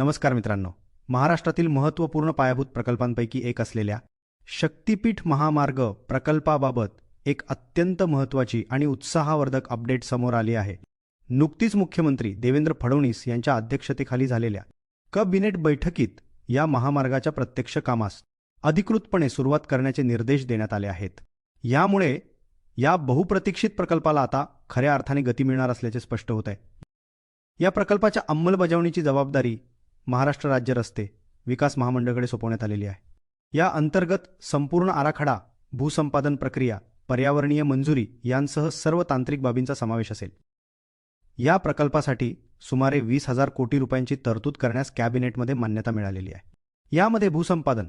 नमस्कार मित्रांनो. महाराष्ट्रातील महत्त्वपूर्ण पायाभूत प्रकल्पांपैकी एक असलेल्या शक्तीपीठ महामार्ग प्रकल्पाबाबत एक अत्यंत महत्त्वाची आणि उत्साहवर्धक अपडेट समोर आली आहे. नुकतीच मुख्यमंत्री देवेंद्र फडणवीस यांच्या अध्यक्षतेखाली झालेल्या कबिनेट बैठकीत या महामार्गाच्या प्रत्यक्ष कामास अधिकृतपणे सुरुवात करण्याचे निर्देश देण्यात आले आहेत. यामुळे या बहुप्रतीक्षित प्रकल्पाला आता खऱ्या अर्थाने गती मिळणार असल्याचे स्पष्ट होत आहे. या प्रकल्पाच्या अंमलबजावणीची जबाबदारी महाराष्ट्र राज्य रस्ते विकास महामंडळाकडे सोपवण्यात आलेली आहे. या अंतर्गत संपूर्ण आराखडा भूसंपादन प्रक्रिया पर्यावरणीय मंजुरी यांसह सर्व तांत्रिक बाबींचा समावेश असेल. या प्रकल्पासाठी सुमारे वीस हजार कोटी रुपयांची तरतूद करण्यास कॅबिनेटमध्ये मान्यता मिळालेली आहे. यामध्ये भूसंपादन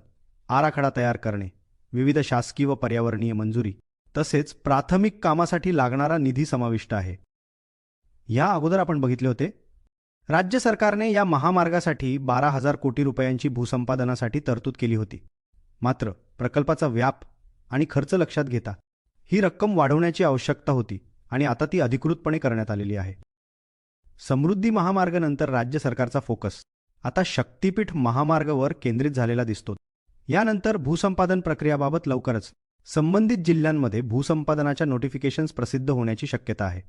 आराखडा तयार करणे विविध शासकीय व पर्यावरणीय मंजुरी तसेच प्राथमिक कामासाठी लागणारा निधी समाविष्ट आहे. या अगोदर आपण बघितले होते राज्य सरकारने या महामार्गासाठी बारा हजार कोटी रुपयांची भूसंपादनासाठी तरतूद केली होती. मात्र प्रकल्पाचा व्याप आणि खर्च लक्षात घेता ही रक्कम वाढवण्याची आवश्यकता होती आणि आता ती अधिकृतपणे करण्यात आलेली आहे. समृद्धी महामार्गानंतर राज्य सरकारचा फोकस आता शक्तीपीठ महामार्गावर केंद्रित झालेला दिसतो. यानंतर भूसंपादन प्रक्रियाबाबत लवकरच संबंधित जिल्ह्यांमध्ये भूसंपादनाच्या नोटिफिकेशन्स प्रसिद्ध होण्याची शक्यता आहे.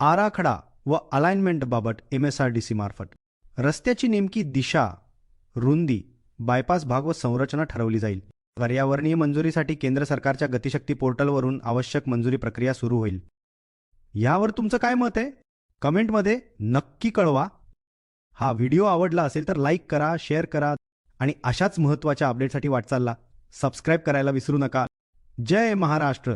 आराखडा व अलाइनमेंटबाबत एम एस आर डी सीमार्फत रस्त्याची नेमकी दिशा रुंदी बायपास भाग व संरचना ठरवली जाईल. पर्यावरणीय मंजुरीसाठी केंद्र सरकारच्या गतिशक्ती पोर्टलवरून आवश्यक मंजुरी प्रक्रिया सुरू होईल. यावर तुमचं काय मत आहे? कमेंटमध्ये नक्की कळवा. हा व्हिडिओ आवडला असेल तर लाईक करा शेअर करा आणि अशाच महत्त्वाच्या अपडेटसाठी वाटचालला. सबस्क्राईब करायला विसरू नका. जय महाराष्ट्र.